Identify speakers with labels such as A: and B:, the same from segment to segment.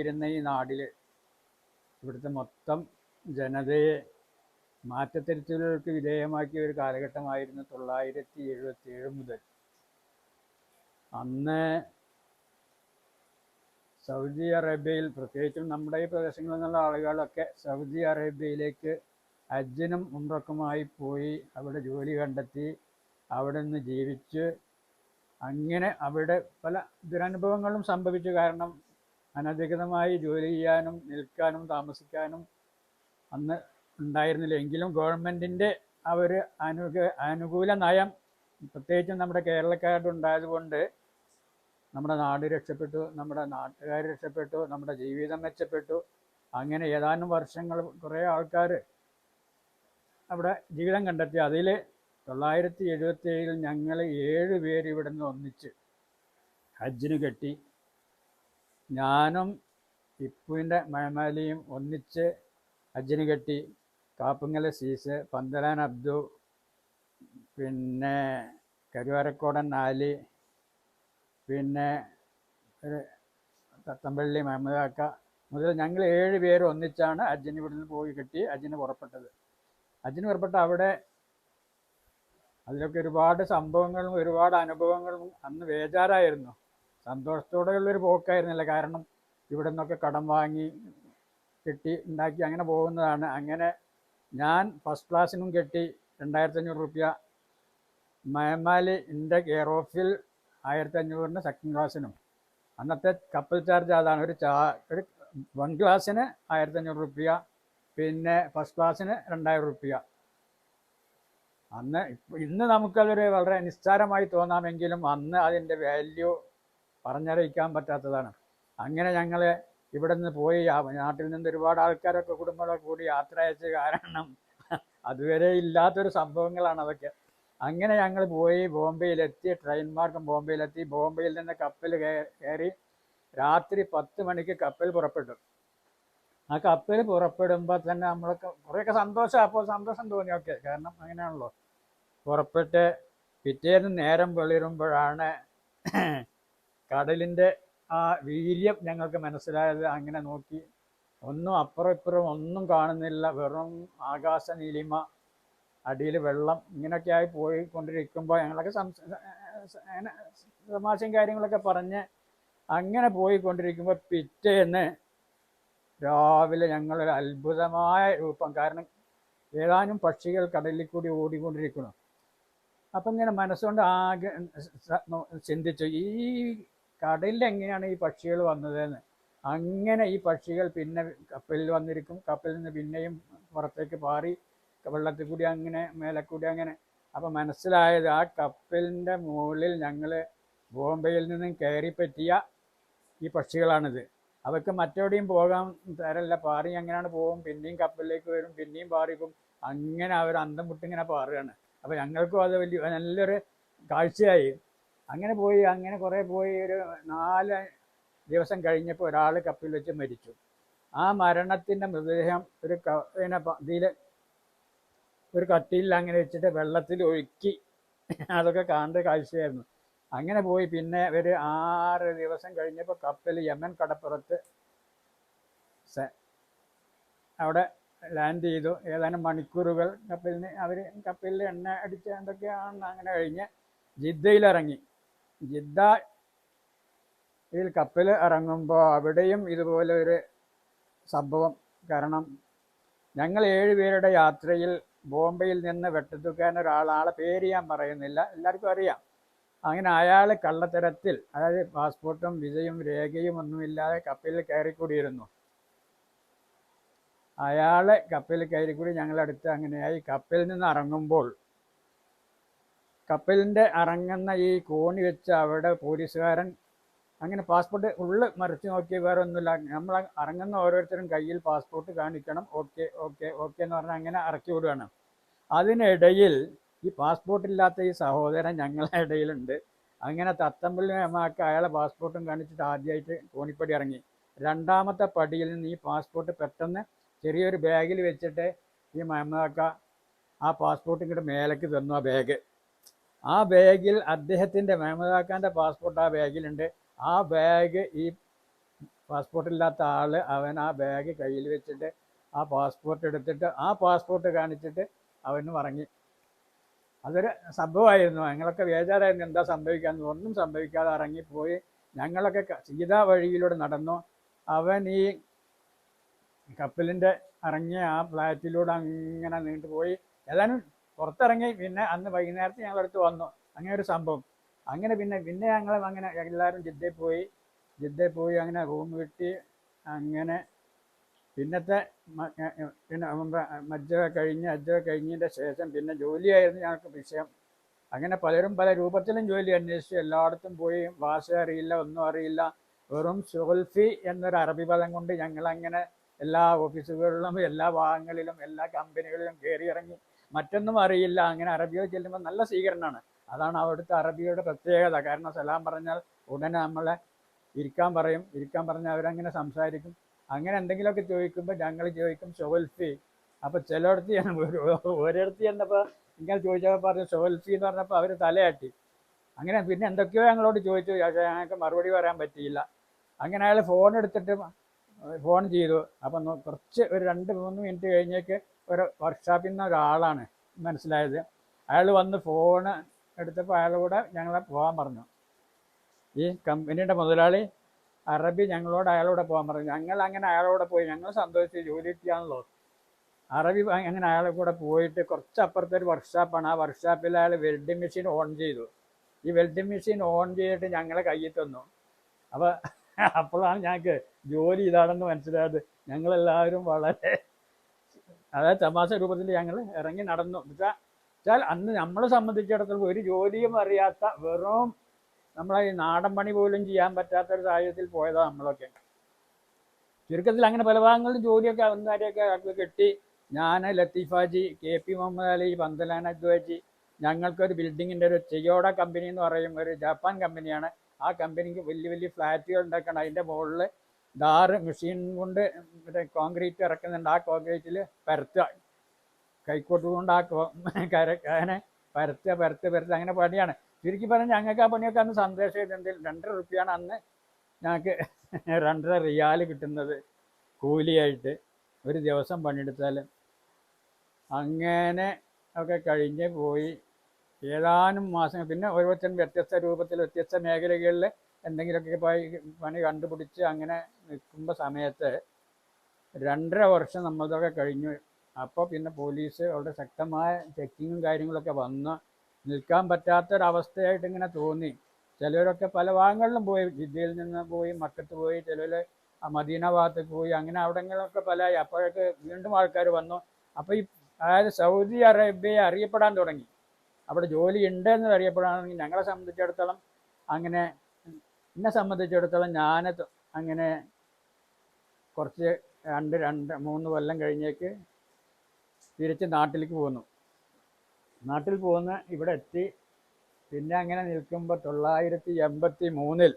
A: ദാരിദ്ര്യത്തിൽ ഈ നാടിൽ ഇവിടുത്തെ മൊത്തം ജനതയെ മാറ്റത്തിരുത്തലുകൾക്ക് വിധേയമാക്കിയ ഒരു കാലഘട്ടമായിരുന്നു തൊള്ളായിരത്തി എഴുപത്തി ഏഴ് മുതൽ. അന്ന് സൗദി അറേബ്യയിൽ പ്രത്യേകിച്ചും നമ്മുടെ ഈ പ്രദേശങ്ങളിൽ നിന്നുള്ള ആളുകളൊക്കെ സൗദി അറേബ്യയിലേക്ക് ഹജ്ജിനും ഉംറക്കുമായി പോയി അവിടെ ജോലി കണ്ടെത്തി അവിടെ നിന്ന് ജീവിച്ച് അങ്ങനെ അവിടെ പല ദുരനുഭവങ്ങളും സംഭവിച്ചു. കാരണം അനധികൃതമായി ജോലി ചെയ്യാനും നിൽക്കാനും താമസിക്കാനും അന്ന് ഉണ്ടായിരുന്നില്ല. എങ്കിലും ഗവൺമെന്റിന്റെ ആ ഒരു അനുക അനുകൂല നയം പ്രത്യേകിച്ചും നമ്മുടെ കേരളക്കാരുടെ ഉണ്ടായതുകൊണ്ട് നമ്മുടെ നാട് രക്ഷപ്പെട്ടു നമ്മുടെ നാട്ടുകാർ രക്ഷപ്പെട്ടു നമ്മുടെ ജീവിതം മെച്ചപ്പെട്ടു. അങ്ങനെ ഏതാനും വർഷങ്ങൾ കുറേ ആൾക്കാർ അവിടെ ജീവിതം കണ്ടെത്തി. അതിൽ തൊള്ളായിരത്തി എഴുപത്തി ഏഴിൽ ഞങ്ങൾ ഏഴ് പേര് ഇവിടുന്ന് ഒന്നിച്ച് ഹജ്ജിന് കെട്ടി. ഞാനും ഇപ്പുവിന്റെ മഴമാലിയും ഒന്നിച്ച് അജ്ജിന് കെട്ടി കാപ്പുങ്ങല സീസ് പന്തലാൻ അബ്ദു പിന്നെ കരുവാരക്കോടൻ നാലി പിന്നെ തത്തമ്പള്ളി മഹമ്മദാക്ക മുതൽ ഞങ്ങൾ ഏഴ് പേര് ഒന്നിച്ചാണ് അജ്ജിന് ഇവിടെ നിന്ന് പോയി കിട്ടി അജ്ജിന് പുറപ്പെട്ടത്. അജ്ജിന് പുറപ്പെട്ട അവിടെ അതിലൊക്കെ ഒരുപാട് സംഭവങ്ങളും ഒരുപാട് അനുഭവങ്ങളും അന്ന് ബേജാറായിരുന്നു. സന്തോഷത്തോടെയുള്ളൊരു പോക്കായിരുന്നില്ല. കാരണം ഇവിടെ നിന്നൊക്കെ കടം വാങ്ങി കെട്ടി ഉണ്ടാക്കി അങ്ങനെ പോകുന്നതാണ്. അങ്ങനെ ഞാൻ ഫസ്റ്റ് ക്ലാസ്സിനും കെട്ടി രണ്ടായിരത്തി അഞ്ഞൂറ് റുപ്യ. മയമാലി എന്റെ കെയർ ഓഫിൽ ആയിരത്തി അഞ്ഞൂറിന് സെക്കൻഡ് ക്ലാസ്സിനും അന്നത്തെ കപ്പൽ ചാർജ് അതാണ്. ഒരു ചാ ഒരു വൺ ക്ലാസ്സിന് ആയിരത്തി അഞ്ഞൂറ് റുപ്യ. പിന്നെ ഫസ്റ്റ് ക്ലാസ്സിന് രണ്ടായിരം റുപ്യ. അന്ന് ഇന്ന് നമുക്കതൊരു വളരെ നിസ്സാരമായി തോന്നാമെങ്കിലും അന്ന് അതിന്റെ വാല്യൂ പറഞ്ഞറിയിക്കാൻ പറ്റാത്തതാണ്. അങ്ങനെ ഞങ്ങൾ ഇവിടെ നിന്ന് പോയി നാട്ടിൽ നിന്ന് ഒരുപാട് ആൾക്കാരൊക്കെ കുടുംബങ്ങളൊക്കെ കൂടി യാത്ര അയച്ച കാരണം അതുവരെ ഇല്ലാത്തൊരു സംഭവങ്ങളാണ് അതൊക്കെ. അങ്ങനെ ഞങ്ങൾ പോയി ബോംബെയിലെത്തി ട്രെയിൻ മാർഗം ബോംബെയിലെത്തി. ബോംബെയിൽ നിന്ന് കപ്പൽ കയറി രാത്രി പത്ത് മണിക്ക് കപ്പൽ പുറപ്പെട്ടു. ആ കപ്പൽ പുറപ്പെടുമ്പോൾ തന്നെ നമ്മളൊക്കെ കുറേയൊക്കെ സന്തോഷം. അപ്പോൾ സന്തോഷം തോന്നി. ഓക്കെ കാരണം അങ്ങനെയാണല്ലോ. പുറപ്പെട്ട് പിറ്റേന്ന് നേരം വെളിരുമ്പോഴാണ് കടലിന്റെ ആ വീര്യം ഞങ്ങൾക്ക് മനസ്സിലായത് അങ്ങനെ നോക്കി. ഒന്നും അപ്പുറം ഇപ്പുറം ഒന്നും കാണുന്നില്ല. വെറും ആകാശ നീലിമ അടിയിൽ വെള്ളം ഇങ്ങനെയൊക്കെ ആയി പോയിക്കൊണ്ടിരിക്കുമ്പോൾ ഞങ്ങളൊക്കെ സംസ തമാശയും കാര്യങ്ങളൊക്കെ പറഞ്ഞ് അങ്ങനെ പോയിക്കൊണ്ടിരിക്കുമ്പോൾ പിറ്റേന്ന് രാവിലെ ഞങ്ങളൊരു അത്ഭുതമായ രൂപം. കാരണം ഏതാനും പക്ഷികൾ കടലിൽ കൂടി ഓടിക്കൊണ്ടിരിക്കണം അപ്പം ഇങ്ങനെ മനസ്സുകൊണ്ട് ആകെ ചിന്തിച്ചു. ഈ കടലിൽ എങ്ങനെയാണ് ഈ പക്ഷികൾ വന്നതെന്ന്. അങ്ങനെ ഈ പക്ഷികൾ പിന്നെ കപ്പലിൽ വന്നിരിക്കും. കപ്പലിൽ നിന്ന് പിന്നെയും പുറത്തേക്ക് പാറി വെള്ളത്തിൽ കൂടി അങ്ങനെ മേലെ കൂടി അങ്ങനെ. അപ്പൊ മനസ്സിലായത് ആ കപ്പലിന്റെ മുകളിൽ ഞങ്ങൾ ബോംബെയിൽ നിന്നും കയറി പറ്റിയ ഈ പക്ഷികളാണിത്. അവർക്ക് മറ്റെവിടെയും പോകാൻ തരല്ല. പാറി അങ്ങനെയാണ് പോകും? പിന്നെയും കപ്പലിലേക്ക് വരും പിന്നെയും പാറി പോകും അങ്ങനെ അവർ അന്തം മുട്ടിങ്ങനെ പാറുകയാണ്. അപ്പോൾ ഞങ്ങൾക്കും അത് വലിയ നല്ലൊരു കാഴ്ചയായി. അങ്ങനെ പോയി അങ്ങനെ കുറേ പോയി ഒരു നാല് ദിവസം കഴിഞ്ഞപ്പോൾ ഒരാൾ കപ്പിൽ വെച്ച് മരിച്ചു. ആ മരണത്തിന്റെ മൃതദേഹം ഒരു പിന്നെ ഇതിൽ ഒരു കട്ടിയിൽ അങ്ങനെ വെച്ചിട്ട് വെള്ളത്തിൽ ഒഴുക്കി. അതൊക്കെ കാണേണ്ട കാഴ്ചയായിരുന്നു. അങ്ങനെ പോയി പിന്നെ ഒരു ആറ് ദിവസം കഴിഞ്ഞപ്പോൾ കപ്പൽ യമൻ കടപ്പുറത്ത് അവിടെ ലാൻഡ് ചെയ്തു. ഏതാനും മണിക്കൂറുകൾ കപ്പലിന് അവർ കപ്പലിൽ എണ്ണ അടിച്ച് എന്തൊക്കെയാണെന്ന് അങ്ങനെ കഴിഞ്ഞ് ജിദ്ദയിൽ കപ്പൽ ഇറങ്ങുമ്പോൾ അവിടെയും ഇതുപോലെ ഒരു സംഭവം കാരണം ഞങ്ങൾ ഏഴുപേരുടെ യാത്രയിൽ ബോംബെയിൽ നിന്ന് വെട്ടത്തുക്കാൻ ഒരാളാളെ പേര് ഞാൻ പറയുന്നില്ല. എല്ലാവർക്കും അറിയാം. അങ്ങനെ അയാൾ കള്ളത്തരത്തിൽ അതായത് പാസ്പോർട്ടും വിസയും രേഖയും ഒന്നുമില്ലാതെ കപ്പലിൽ കയറിക്കൂടിയിരുന്നു. അയാളെ കപ്പലിൽ കയറിക്കൂടി ഞങ്ങളടുത്ത് അങ്ങനെയായി. കപ്പലിൽ നിന്ന് ഇറങ്ങുമ്പോൾ കപ്പലിന്റെ ഇറങ്ങുന്ന ഈ കോണി വെച്ച് അവിടെ പോലീസുകാരൻ അങ്ങനെ പാസ്പോർട്ട് ഉള്ളിൽ മറിച്ച് നോക്കി വേറെ ഒന്നുമില്ല. നമ്മൾ ഇറങ്ങുന്ന ഓരോരുത്തരും കയ്യിൽ പാസ്പോർട്ട് കാണിക്കണം. ഓക്കെ ഓക്കെ ഓക്കെ എന്ന് പറഞ്ഞാൽ അങ്ങനെ ഇറക്കി വിടുകയാണ്. അതിനിടയിൽ ഈ പാസ്പോർട്ട് ഇല്ലാത്ത ഈ സഹോദരൻ ഞങ്ങളുടെ ഇടയിലുണ്ട്. അങ്ങനെ തത്തമ്പള്ളി മേമാക്ക് അയാളെ പാസ്പോർട്ടും കാണിച്ചിട്ട് ആദ്യമായിട്ട് കോണിപ്പടി ഇറങ്ങി. രണ്ടാമത്തെ പടിയിൽ നിന്ന് ഈ പാസ്പോർട്ട് പെട്ടെന്ന് ചെറിയൊരു ബാഗിൽ വെച്ചിട്ട് ഈ മേമാക്ക ആ പാസ്പോർട്ട് ഇങ്ങോട്ട് മേലേക്ക് തന്നു ആ ബാഗ് ആ ബാഗിൽ അദ്ദേഹത്തിന്റെ മെഹമ്മദാക്കാന്റെ പാസ്പോർട്ട് ആ ബാഗിലുണ്ട്. ആ ബാഗ് ഈ പാസ്പോർട്ടില്ലാത്ത ആൾ അവൻ ആ ബാഗ് കയ്യിൽ വെച്ചിട്ട് ആ പാസ്പോർട്ട് എടുത്തിട്ട് ആ പാസ്പോർട്ട് കാണിച്ചിട്ട് അവന് മറങ്ങി അതൊരു സംഭവമായിരുന്നു. ഞങ്ങളൊക്കെ ബേജാറായിരുന്നു എന്താ സംഭവിക്കാന്ന്. ഒന്നും സംഭവിക്കാതെ ഇറങ്ങിപ്പോയി. ഞങ്ങളൊക്കെ സീതാ വഴിയിലൂടെ നടന്നു. അവൻ ഈ കപ്പലിന്റെ ഇറങ്ങിയ ആ ഫ്ലാറ്റിലൂടെ അങ്ങനെ നീണ്ടുപോയി. ഏതാനും പുറത്തിറങ്ങി പിന്നെ അന്ന് വൈകുന്നേരത്ത് ഞങ്ങളടുത്ത് വന്നു. അങ്ങനെ ഒരു സംഭവം. അങ്ങനെ പിന്നെ പിന്നെ ഞങ്ങൾ അങ്ങനെ എല്ലാവരും ജിദ്ദയിൽ പോയി. ജിദ്ദയിൽ പോയി അങ്ങനെ റൂം കിട്ടി അങ്ങനെ പിന്നത്തെ പിന്നെ മജ്ജ കഴിഞ്ഞ് അജ്ജ കഴിഞ്ഞതിന്റെ ശേഷം പിന്നെ ജോലിയായിരുന്നു ഞങ്ങൾക്ക് വിഷയം. അങ്ങനെ പലരും പല രൂപത്തിലും ജോലി അന്വേഷിച്ചു. എല്ലായിടത്തും പോയി ഭാഷ അറിയില്ല ഒന്നും അറിയില്ല. വെറും സുൽഫി എന്നൊരു അറബി പദം കൊണ്ട് ഞങ്ങളങ്ങനെ എല്ലാ ഓഫീസുകളിലും എല്ലാ ഭാഗങ്ങളിലും എല്ലാ കമ്പനികളിലും കയറി ഇറങ്ങി മറ്റൊന്നും അറിയില്ല. അങ്ങനെ അറബിയോ ചെല്ലുമ്പോൾ നല്ല സ്വീകരണമാണ്. അതാണ് അവിടുത്തെ അറബിയുടെ പ്രത്യേകത. കാരണം സലാം പറഞ്ഞാൽ ഉടനെ നമ്മളെ ഇരിക്കാൻ പറയും. ഇരിക്കാൻ പറഞ്ഞാൽ അവരങ്ങനെ സംസാരിക്കും. അങ്ങനെ എന്തെങ്കിലുമൊക്കെ ചോദിക്കുമ്പോൾ ഞങ്ങൾ ചോദിക്കും ഷോൽഫി അപ്പോൾ ചിലയിടത്ത് ഞാൻ ഒരു- ഒരിടത്ത് ചെന്നപ്പോൾ ഇങ്ങനെ ചോദിച്ചപ്പോൾ പറഞ്ഞു ഷോൽഫി എന്ന് പറഞ്ഞപ്പോൾ അവർ തലയാട്ടി. അങ്ങനെ പിന്നെ എന്തൊക്കെയോ ഞങ്ങളോട് ചോദിച്ചു. പക്ഷേ ഞങ്ങൾക്ക് മറുപടി പറയാൻ പറ്റിയില്ല. അങ്ങനെ അയാൾ ഫോൺ എടുത്തിട്ട് ഫോൺ ചെയ്തു. അപ്പം കുറച്ച് ഒരു രണ്ട് മൂന്ന് മിനിറ്റ് കഴിഞ്ഞേക്ക് ഒരു വർക്ക്ഷോപ്പിൽ നിന്ന് ഒരാളാണ് മനസ്സിലായത്. അയാൾ വന്ന് ഫോണ് എടുത്തപ്പോൾ അയാളോട് ഞങ്ങളെ പോകാൻ പറഞ്ഞു. ഈ കമ്പനിയുടെ മുതലാളി അറബി ഞങ്ങളോട് അയാളോട് പോകാൻ പറഞ്ഞു. ഞങ്ങൾ അങ്ങനെ അയാളോട് പോയി. ഞങ്ങൾ സന്തോഷിച്ച് ജോലി ചെയ്യാണല്ലോ അറബി അങ്ങനെ അയാളെ കൂടെ പോയിട്ട് കുറച്ച് അപ്പുറത്തെ ഒരു വർക്ക്ഷോപ്പാണ് ആ വർക്ക്ഷോപ്പിൽ അയാൾ വെൽഡിംഗ് മെഷീൻ ഓൺ ചെയ്തു. ഈ വെൽഡിംഗ് മെഷീൻ ഓൺ ചെയ്തിട്ട് ഞങ്ങളെ കയ്യിൽ തന്നു. അപ്പോൾ അപ്പോഴാണ് ഞങ്ങൾക്ക് ജോലി ഇതാണെന്ന് മനസ്സിലായത്. ഞങ്ങളെല്ലാവരും വളരെ അതായത് തമാശ രൂപത്തിൽ ഞങ്ങൾ ഇറങ്ങി നടന്നു. എന്നുവെച്ചാൽ വെച്ചാൽ അന്ന് നമ്മളെ സംബന്ധിച്ചിടത്തോളം ഒരു ജോലിയും അറിയാത്ത വെറും നമ്മളെ ഈ നാടൻ പണി പോലും ചെയ്യാൻ പറ്റാത്ത ഒരു സാഹചര്യത്തിൽ പോയതാണ് നമ്മളൊക്കെ. ചുരുക്കത്തിൽ അങ്ങനെ പല ഭാഗങ്ങളിലും ജോലിയൊക്കെ അന്നേരെയൊക്കെ കെട്ടി. ഞാൻ ലത്തീഫാജി കെ പി മുഹമ്മദ് അലി പന്തലാൻ അദ്വാജി ഞങ്ങൾക്കൊരു ബിൽഡിങ്ങിന്റെ ഒരു ചെയ്യോട കമ്പനി എന്ന് പറയും ഒരു ജാപ്പാൻ കമ്പനിയാണ്. ആ കമ്പനിക്ക് വലിയ വലിയ ഫ്ലാറ്റുകൾ ഉണ്ടാക്കണം. അതിന്റെ മുകളിൽ ഡാറ് മെഷീൻ കൊണ്ട് മറ്റേ കോൺക്രീറ്റ് ഇറക്കുന്നുണ്ട്. ആ കോൺക്രീറ്റിൽ പരത്തുക. കൈക്കോട്ട് കൊണ്ട് ആ കോ- കര അങ്ങനെ പരത്തുക പരത്ത് പരത്ത് അങ്ങനെ പണിയാണ്. ചുരുക്കി പറഞ്ഞാൽ ഞങ്ങൾക്ക് ആ പണിയൊക്കെ അന്ന് സന്ദേശം എന്തെങ്കിലും രണ്ടര റുപ്യാണ് അന്ന് ഞങ്ങൾക്ക് രണ്ടര റിയാൽ കിട്ടുന്നത് കൂലിയായിട്ട്. ഒരു ദിവസം പണിയെടുത്താൽ അങ്ങനെ ഒക്കെ കഴിഞ്ഞ് പോയി. ഏതാനും മാസങ്ങൾ പിന്നെ ഓരോരുത്തരും വ്യത്യസ്ത രൂപത്തിൽ വ്യത്യസ്ത മേഖലകളിൽ എന്തെങ്കിലുമൊക്കെ പോയി പണി കണ്ടുപിടിച്ച് അങ്ങനെ നിൽക്കുമ്പോൾ സമയത്ത് രണ്ടര വർഷം നമ്മളതൊക്കെ കഴിഞ്ഞു. അപ്പോൾ പിന്നെ പോലീസ് അവിടെ ശക്തമായ ചെക്കിങ്ങും കാര്യങ്ങളൊക്കെ വന്ന് നിൽക്കാൻ പറ്റാത്തൊരവസ്ഥയായിട്ട് ഇങ്ങനെ തോന്നി. ചിലരൊക്കെ പല ഭാഗങ്ങളിലും പോയി. ജിദ്ദയിൽ നിന്ന് പോയി മക്കത്ത് പോയി ചിലർ മദീന ഭാഗത്ത് പോയി അങ്ങനെ അവിടങ്ങളിലൊക്കെ പല അപ്പോഴൊക്കെ വീണ്ടും ആൾക്കാർ വന്നു. അപ്പോൾ ഈ അതായത് സൗദി അറേബ്യയെ അറിയപ്പെടാൻ തുടങ്ങി. അവിടെ ജോലി ഉണ്ട് എന്ന് തുടങ്ങി. ഞങ്ങളെ സംബന്ധിച്ചിടത്തോളം അങ്ങനെ എന്നെ സംബന്ധിച്ചിടത്തോളം ഞാൻ അങ്ങനെ കുറച്ച് രണ്ട് രണ്ട് മൂന്ന് കൊല്ലം കഴിഞ്ഞേക്ക് തിരിച്ച് നാട്ടിലേക്ക് പോന്നു. നാട്ടിൽ പോകുന്ന ഇവിടെ എത്തി. പിന്നെ അങ്ങനെ നിൽക്കുമ്പോൾ തൊള്ളായിരത്തി എൺപത്തി മൂന്നിൽ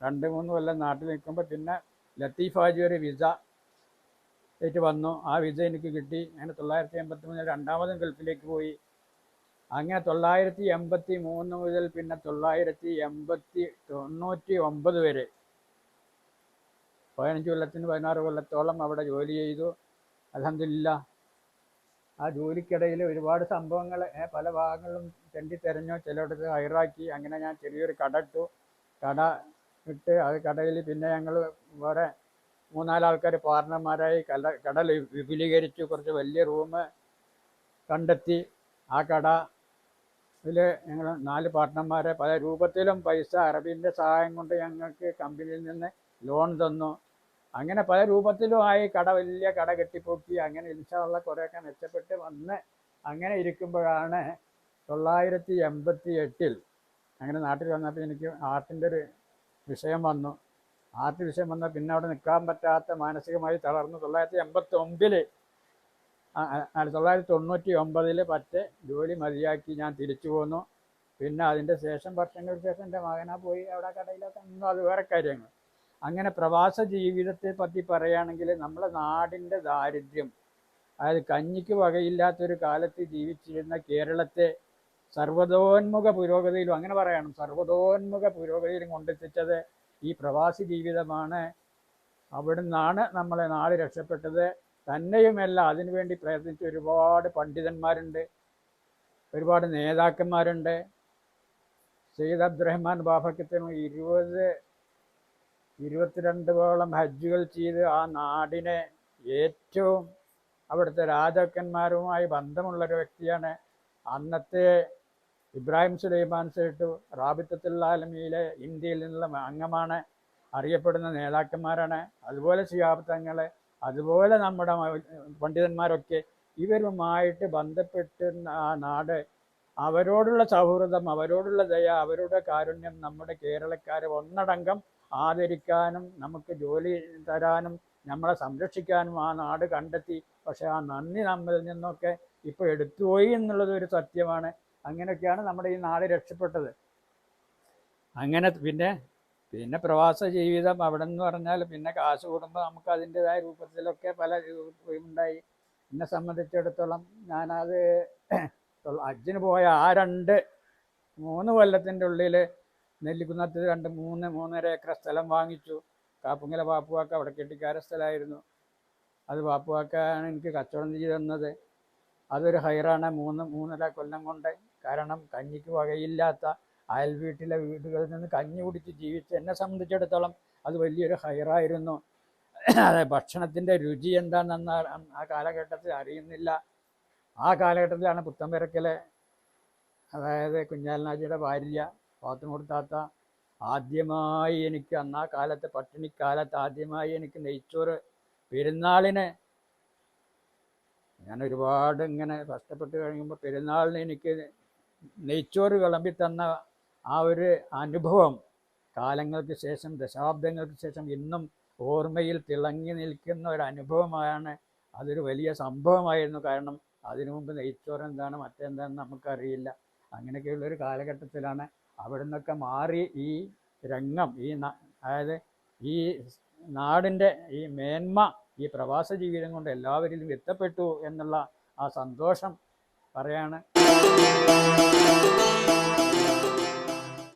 A: രണ്ട് മൂന്ന് കൊല്ലം നാട്ടിൽ നിൽക്കുമ്പോൾ പിന്നെ ലത്തീഫ് ഹാജി ഒരു വിസ ആയിട്ട് വന്നു. ആ വിസ എനിക്ക് കിട്ടി. അങ്ങനെ തൊള്ളായിരത്തി എൺപത്തി മൂന്നിൽ രണ്ടാമതും ഗൾഫിലേക്ക് പോയി. അങ്ങനെ തൊള്ളായിരത്തി എൺപത്തി മൂന്ന് മുതൽ പിന്നെ തൊള്ളായിരത്തി എൺപത്തി തൊണ്ണൂറ്റി ഒമ്പത് വരെ. പതിനഞ്ച് കൊല്ലത്തിന് പതിനാറ് കൊല്ലത്തോളം അവിടെ ജോലി ചെയ്തു. അലഹമില്ല ആ ജോലിക്കിടയിൽ ഒരുപാട് സംഭവങ്ങൾ പല ഭാഗങ്ങളിലും തെണ്ടി തെരഞ്ഞു ചിലയിടത്ത് ഹൈറാക്കി. അങ്ങനെ ഞാൻ ചെറിയൊരു കട ഇട്ടു. കട ഇട്ട് അത് കടയിൽ പിന്നെ ഞങ്ങൾ വേറെ മൂന്നാലാൾക്കാർ പാർട്ണർമാരായി കട കട വിപുലീകരിച്ചു. കുറച്ച് വലിയ റൂം കണ്ടെത്തി. ആ കട ഇതിൽ ഞങ്ങൾ നാല് പാർട്ട്ണർമാരെ പല രൂപത്തിലും പൈസ അറബിന്റെ സഹായം കൊണ്ട് ഞങ്ങൾക്ക് കമ്പനിയിൽ നിന്ന് ലോൺ തന്നു. അങ്ങനെ പല രൂപത്തിലും ആയി കട വലിയ കട കെട്ടിപ്പൊക്കി അങ്ങനെ ഇൻഷാള്ള കുറേയൊക്കെ മെച്ചപ്പെട്ട് വന്ന് അങ്ങനെ ഇരിക്കുമ്പോഴാണ് തൊള്ളായിരത്തി എൺപത്തി എട്ടിൽ അങ്ങനെ നാട്ടിൽ വന്നപ്പോൾ എനിക്ക് ആർട്ടിന്റെ ഒരു വിഷയം വന്നു. ആർട്ട് വിഷയം വന്നാൽ പിന്നെ അവിടെ നിൽക്കാൻ പറ്റാത്ത മാനസികമായി തളർന്നു തൊള്ളായിരത്തി എൺപത്തി ഒമ്പതിൽ തൊള്ളായിരത്തി തൊണ്ണൂറ്റി ഒമ്പതിൽ പറ്റ് ജോലി മതിയാക്കി ഞാൻ തിരിച്ചു പോന്നു. പിന്നെ അതിന്റെ ശേഷം വർഷങ്ങൾക്ക് ശേഷം എന്റെ മകനാ പോയി അവിടെ കടയിലൊക്കെ നിന്നു. അത് വേറെ കാര്യങ്ങൾ. അങ്ങനെ പ്രവാസ ജീവിതത്തെ പറ്റി പറയുകയാണെങ്കിൽ നമ്മുടെ നാടിന്റെ ദാരിദ്ര്യം അതായത് കഞ്ഞിക്ക് വകയില്ലാത്തൊരു കാലത്ത് ജീവിച്ചിരുന്ന കേരളത്തെ സർവതോന്മുഖ പുരോഗതിയിലും അങ്ങനെ പറയണം സർവതോന്മുഖ പുരോഗതിയിലും കൊണ്ടെത്തിച്ചത് ഈ പ്രവാസി ജീവിതമാണ്. അവിടുന്നാണ് നമ്മളെ നാട് രക്ഷപ്പെട്ടത്. തന്നെയുമല്ല അതിനുവേണ്ടി പ്രയത്നിച്ച ഒരുപാട് പണ്ഡിതന്മാരുണ്ട് ഒരുപാട് നേതാക്കന്മാരുണ്ട്. സെയ്ദ് അബ്ദുറഹ്മാൻ ബാഫക്കത്തിന് ഇരുപത് ഇരുപത്തിരണ്ടോളം ഹജ്ജുകൾ ചെയ്ത് ആ നാടിനെ ഏറ്റവും അവിടുത്തെ രാജാക്കന്മാരുമായി ബന്ധമുള്ള ഒരു വ്യക്തിയാണ്. അന്നത്തെ ഇബ്രാഹിം സുലൈമാൻ സേട്ടു റാബിത്തത്തുൽ ആലമിയിലെ ഇന്ത്യയിൽ നിന്നുള്ള അംഗമാണ് അറിയപ്പെടുന്ന നേതാക്കന്മാരാണ്. അതുപോലെ ശിഹാബ് തങ്ങൾ അതുപോലെ നമ്മുടെ പണ്ഡിതന്മാരൊക്കെ ഇവരുമായിട്ട് ബന്ധപ്പെട്ടിരുന്ന ആ നാട് അവരോടുള്ള സൗഹൃദം അവരോടുള്ള ദയ അവരുടെ കാരുണ്യം നമ്മുടെ കേരളക്കാരെ ഒന്നടങ്കം ആദരിക്കാനും നമുക്ക് ജോലി തരാനും നമ്മളെ സംരക്ഷിക്കാനും ആ നാട് കണ്ടെത്തി. പക്ഷെ ആ നന്ദി നമ്മിൽ നിന്നൊക്കെ ഇപ്പൊ എടുത്തുപോയി എന്നുള്ളത് ഒരു സത്യമാണ്. അങ്ങനെയൊക്കെയാണ് നമ്മുടെ ഈ നാട് രക്ഷപ്പെട്ടത്. അങ്ങനെ പിന്നെ പിന്നെ പ്രവാസ ജീവിതം അവിടെ എന്ന് പറഞ്ഞാൽ പിന്നെ കാശ് കൂടുമ്പോൾ നമുക്ക് അതിന്റെതായ രൂപത്തിലൊക്കെ പല ഉണ്ടായി. എന്നെ സംബന്ധിച്ചിടത്തോളം ഞാനത് അജ്ജിന് പോയ ആ രണ്ട് മൂന്ന് കൊല്ലത്തിന്റെ ഉള്ളിൽ നെല്ലിക്കുന്നത്ത് രണ്ട് മൂന്ന് മൂന്നര ഏക്കർ സ്ഥലം വാങ്ങിച്ചു. കാപ്പുങ്കല പാപ്പുവാക്ക അവിടെ കെട്ടിക്കാര സ്ഥലമായിരുന്നു. അത് പാപ്പുവാക്കാണ് എനിക്ക് കച്ചവടം ചെയ്തു തന്നത്. അതൊരു ഹൈറാണ്. മൂന്ന് മൂന്നര കൊല്ലം കൊണ്ട്. കാരണം കഞ്ഞിക്ക് വകയില്ലാത്ത അയൽ വീട്ടിലെ വീടുകളിൽ നിന്ന് കഞ്ഞി കുടിച്ച് ജീവിച്ച് എന്നെ സംബന്ധിച്ചിടത്തോളം അത് വലിയൊരു ഹയറായിരുന്നു അതെ ഭക്ഷണത്തിന്റെ രുചി എന്താണെന്ന് ആ- കാലഘട്ടത്തിൽ അറിയുന്നില്ല. ആ കാലഘട്ടത്തിലാണ് പുത്തമ്പരക്കലെ അതായത് കുഞ്ഞാലനാജിയുടെ ഭാര്യ പാത്തുമുടുത്താത്ത ആദ്യമായി എനിക്ക് അന്ന് ആ കാലത്ത് പട്ടിണിക്കാലത്ത് ആദ്യമായി എനിക്ക് നെയ്ച്ചോറ് പെരുന്നാളിന് ഞാൻ ഒരുപാട് ഇങ്ങനെ കഷ്ടപ്പെട്ട് കഴിയുമ്പോൾ പെരുന്നാളിന് എനിക്ക് നെയ്ച്ചോറ് വിളമ്പി തന്ന ആ ഒരു അനുഭവം കാലങ്ങൾക്ക് ശേഷം ദശാബ്ദങ്ങൾക്ക് ശേഷം ഇന്നും ഓർമ്മയിൽ തിളങ്ങി നിൽക്കുന്ന ഒരു അനുഭവമാണ്. അതൊരു വലിയ സംഭവമായിരുന്നു. കാരണം അതിനു മുമ്പ് നെയ്ച്ചോറ് എന്താണ് മറ്റെന്താണെന്ന് നമുക്കറിയില്ല. അങ്ങനെയൊക്കെയുള്ളൊരു കാലഘട്ടത്തിലാണ് അവിടെ നിന്നൊക്കെ മാറി ഈ രംഗം ഈ അതായത് ഈ നാടിന്റെ ഈ മേന്മ ഈ പ്രവാസ ജീവിതം കൊണ്ട് എല്ലാവരിലും എത്തപ്പെട്ടു എന്നുള്ള ആ സന്തോഷം പറയാണ്.